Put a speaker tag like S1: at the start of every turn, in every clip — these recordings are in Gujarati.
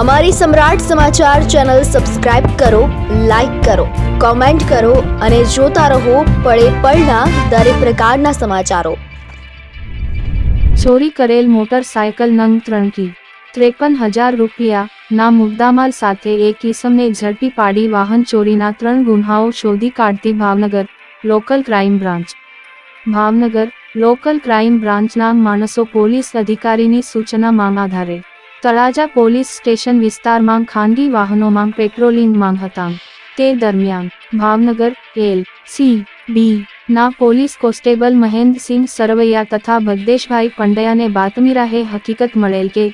S1: અમારી સમ્રાટ સમાચાર ચેનલ સબસ્ક્રાઇબ કરો, લાઇક કરો, કોમેન્ટ કરો અને જોતા રહો પળે પળના દરેક પ્રકારના સમાચારો.
S2: ચોરી કરેલ મોટરસાયકલ નંગ ત્રણકી ત્રેપન હજાર રૂપિયા, ના મુદ્દામાલ સાથે એક ઇસમને ઝડપી પાડી વાહન ચોરીના ત્રણ ગુન્હાઓ શોધી કાઢતી Bhavnagar local crime branch. Bhavnagar local crime બ્રાન્ચના માણસો પોલીસ અધિકારીની સૂચના માંગ આધારે તળાજા પોલીસ સ્ટેશન વિસ્તારમાં ખાનગી વાહનોમાં પેટ્રોલિંગમાં હતા. તે દરમિયાન ભાવનગર, એલ, સી, બી ના પોલીસ કોન્સ્ટેબલ મહેન્દ્રસિંહ સરવૈયા તથા ભગદેશભાઈ પંડ્યાને બાતમીરાહે હકીકત મળેલ કે,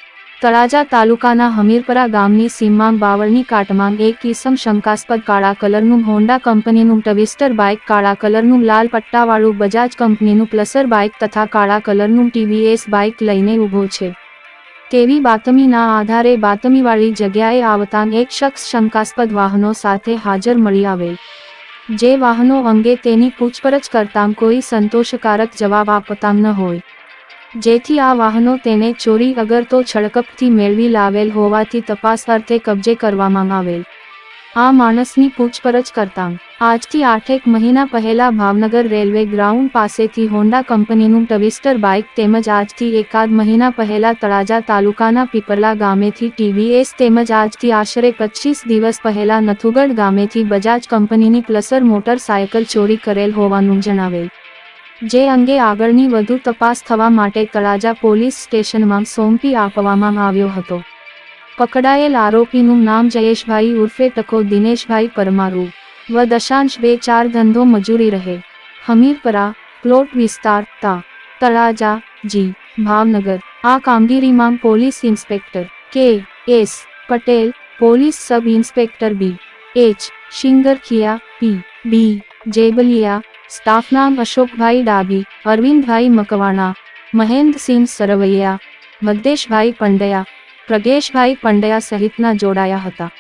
S2: તળાજા તાલુકાના હમીરપરા ગામની સીમમાં બાવળની કાટમાં એક કિસમ શંકાસ્પદ કાળા કલરનું હોન્ડા કંપનીનું ટવિસ્ટર બાઇક, કાળા કલરનું લાલ પટ્ટાવાળું બજાજ કંપનીનું પ્લસર બાઇક તથા કાળા કલરનું ટીવીએસ બાઇક લઈને ઊભો છે. તેવી બાતમીના આધારે બાતમીવાળી જગ્યાએ આવતાં એક શખ્સ શંકાસ્પદ વાહનો સાથે હાજર મળી આવેલ. જે વાહનો અંગે તેની પૂછપરછ કરતાં કોઈ સંતોષકારક જવાબ આપતાં ન હોય. જેથી આ વાહનો તેને ચોરી અગર તો છળકપથી મેળવી લાવેલ હોવાથી તપાસ અર્થે કબજે કરવામાં આવેલ. આ માણસની પૂછપરછ કરતાં, આજથી આઠેક મહિના પહેલા ભાવનગર રેલવે ગ્રાઉન્ડ પાસેથી હોન્ડા કંપનીનું ટવિસ્ટર બાઇક તેમજ આજથી એકાદ મહિના પહેલા તળાજા તાલુકાના પીપરલા ગામેથી ટીવીએસ તેમજ આજથી આશરે પચીસ દિવસ પહેલા નથુગઢ ગામેથી બજાજ કંપનીની પ્લસર મોટરસાયકલ ચોરી કરેલ હોવાનું જણાવેલ. જે અંગે આગળની વધુ તપાસ થવા માટે તળાજા પોલીસ સ્ટેશનમાં સોંપી આપવામાં આવ્યો હતો. પકડાયેલ આરોપીનું નામ જયેશભાઈ ઉર્ફે ટકો દિનેશભાઈ પરમારુ. વ દશાંશ બે ચાર ધંધો મજૂરી રહે. હમીરપરા, પ્લોટ વિસ્તાર, તા. તળાજા, જી. ભાવનગર. આ કામગીરીમાં police inspector. K. S. Patel, police sub inspector B. H. Shingarkhiya, P. B. Jebaliya. Staff નામ અશોકભાઈ ડાબી, અરવિંદભાઈ મકવાણા. મહેન્દ્રસિંહ સરવૈયા. મદ્દેશભાઈ પંડ્યા. પ્રગેશભાઈ પંડ્યા સહિતના જોડાયા હતા.